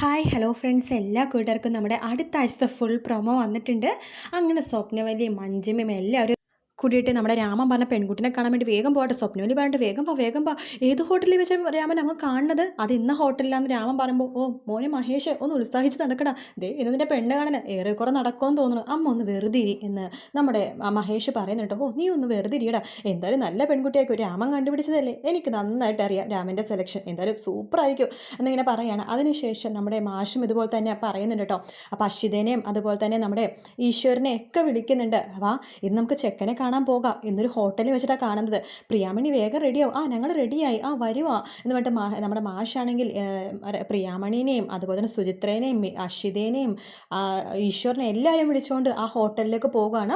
Hi hello friends എല്ലാ കൂട്ടുകാർക്കും നമ്മുടെ അടുത്ത ആഴ്ചത്തെ ഫുൾ പ്രൊമോ വന്നിട്ടുണ്ട്. അങ്ങനെ സ്വപ്നവല്ലിയും മഞ്ചമയും എല്ലാവരും കൂടിയിട്ട് നമ്മുടെ രാമൻ പറഞ്ഞ പെൺകുട്ടിനെ കാണാൻ വേണ്ടി വേഗം പോകട്ടെ. സ്വപ്നവലി പറഞ്ഞിട്ട് വേഗം പോ വേഗം പോ. ഏത് ഹോട്ടലിൽ വെച്ച് രാമൻ അങ്ങ് കാണുന്നത്? അത് ഇന്ന ഹോട്ടലിലാന്ന് രാമൻ പറയുമ്പോൾ ഓ മോനെ മഹേഷ് ഒന്ന് ഉത്സാഹിച്ച് നടക്കടാ. ദേ ഇന്ന് നിന്റെ പെണ്ണ് കാണാൻ ഏറെക്കുറെ നടക്കുമെന്ന് തോന്നുന്നു. അമ്മ ഒന്ന് വെറുതെ എന്ന് നമ്മുടെ മഹേഷ് പറയുന്നുണ്ട്. ഓ നീ ഒന്ന് വെറുതെ ഇരിയടാ. എന്തായാലും നല്ല പെൺകുട്ടിയായിരിക്കും രാമൻ കണ്ടുപിടിച്ചതല്ലേ? എനിക്ക് നന്നായിട്ട് അറിയാം രാമന്റെ സെലക്ഷൻ എന്തായാലും സൂപ്പർ ആയിരിക്കും എന്നിങ്ങനെ പറയുകയാണ് അതിനുശേഷം നമ്മുടെ മാഷും ഇതുപോലെ തന്നെ പറയുന്നുണ്ട് കേട്ടോ അപ്പോൾ അശ്വിതേനെയും അതുപോലെ തന്നെ നമ്മുടെ ഈശ്വരനെ ഒക്കെ വിളിക്കുന്നുണ്ട്. വാ ഇന്ന് നമുക്ക് ചെക്കനെ കാണാൻ പോകാം. എന്നൊരു ഹോട്ടലിൽ വെച്ചിട്ടാണ് കാണുന്നത്. പ്രിയാമണി വേഗം റെഡിയാവും ആ ഞങ്ങൾ റെഡിയായി ആ വരുവാ. എന്ന് പറഞ്ഞിട്ട് നമ്മുടെ മാഷാണെങ്കിൽ പ്രിയാമണീനെയും അതുപോലെ തന്നെ സുചിത്രേനെയും അശ്വിതേനെയും ഈശ്വരനെ എല്ലാവരെയും വിളിച്ചുകൊണ്ട് ആ ഹോട്ടലിലേക്ക് പോകുകയാണ്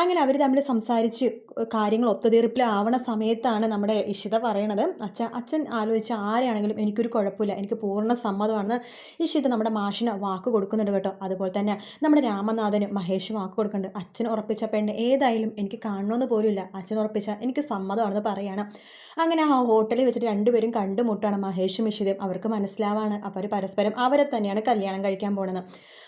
അങ്ങനെ അവർ തമ്മിൽ സംസാരിച്ച് കാര്യങ്ങൾ ഒത്തുതീർപ്പിലാവണ സമയത്താണ് നമ്മുടെ ഇഷിത പറയണത്. അച്ഛൻ അച്ഛൻ ആലോചിച്ച ആരെയാണെങ്കിലും എനിക്കൊരു കുഴപ്പമില്ല. എനിക്ക് പൂർണ സമ്മതമാണെന്ന് ഇഷിത നമ്മുടെ മാഷിന് വാക്ക് കൊടുക്കുന്നുണ്ട് കേട്ടോ. അതുപോലെ തന്നെ നമ്മുടെ രാമനാഥന് മഹേഷ് വാക്ക് കൊടുക്കുന്നുണ്ട്. അച്ഛൻ ഉറപ്പിച്ച പെണ്ണ് ഏതായാലും എനിക്ക് കാണണമെന്ന് പോലുമില്ല. അച്ഛൻ ഉറപ്പിച്ച എനിക്ക് സമ്മതമാണെന്ന് പറയാണ്. അങ്ങനെ ആ ഹോട്ടലിൽ വെച്ചിട്ട് രണ്ടുപേരും കണ്ടുമുട്ടാണ് മഹേഷും ഇഷിതയും. അവർക്ക് മനസ്സിലാവാണ്. അവർ പരസ്പരം അവരെ തന്നെയാണ് കല്യാണം കഴിക്കാൻ പോണത്.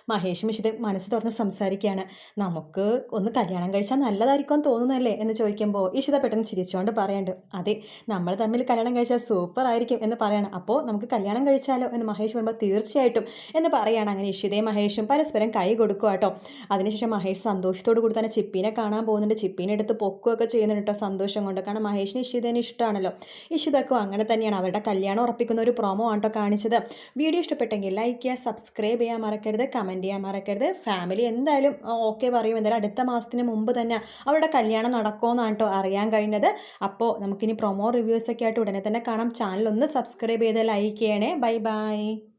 മഹേഷ് ഇഷിതയും മനസ്സ് തുറന്ന് സംസാരിക്കുകയാണ്. നമുക്ക് ഒന്ന് കല്യാണം കഴിച്ചാൽ നല്ലതായിരിക്കും തോന്നുന്നല്ലേ എന്ന് ചോദിക്കുമ്പോൾ ഇഷിത പെട്ടെന്ന് ചിരിച്ചുകൊണ്ട് പറയുന്നുണ്ട് അതെ നമ്മൾ തമ്മിൽ കല്യാണം കഴിച്ചാൽ സൂപ്പർ ആയിരിക്കും എന്ന് പറയണം. അപ്പോൾ നമുക്ക് കല്യാണം കഴിച്ചാലോ? എന്ന് മഹേഷ് പറയുമ്പോൾ തീർച്ചയായിട്ടും എന്ന് പറയുകയാണ് അങ്ങനെ ഇഷിതയും മഹേഷും പരസ്പരം കൈ കൊടുക്കുക കേട്ടോ അതിനുശേഷം മഹേഷ് സന്തോഷത്തോടു കൂടി തന്നെ ചിപ്പീനെ കാണാൻ പോകുന്നുണ്ട്. ചിപ്പീനെ എടുത്ത് പൊക്കുകയൊക്കെ ചെയ്യുന്നുണ്ട് കേട്ടോ സന്തോഷം കൊണ്ട്. കാരണം മഹേഷിന് ഇഷിതേനെ ഇഷ്ടമാണല്ലോ ഇഷിതക്കും അങ്ങനെ തന്നെയാണ്. അവരുടെ കല്യാണം ഉറപ്പിക്കുന്ന ഒരു പ്രോമോ ആണ് കേട്ടോ കാണിച്ചത്. വീഡിയോ ഇഷ്ടപ്പെട്ടെങ്കിൽ ലൈക്ക് ചെയ്യുക സബ്സ്ക്രൈബ് ചെയ്യാൻ മറക്കരുത് കമന്റ് ചെയ്യാൻ മറക്കരുത്. ഫാമിലി എന്തായാലും ഓക്കെ പറയും. എന്തായാലും അടുത്ത മാസത്തിന് മുമ്പ് തന്നെ അവരുടെ കല്യാണം നടക്കുമെന്നാണ് കേട്ടോ അറിയാൻ കഴിഞ്ഞത്. അപ്പോൾ നമുക്കിനി പ്രൊമോ റിവ്യൂസൊക്കെ ആയിട്ട് ഉടനെ തന്നെ കാണാം. ചാനൽ ഒന്ന് സബ്സ്ക്രൈബ് ചെയ്ത് ലൈക്ക് ചെയ്യണേ. Bye bye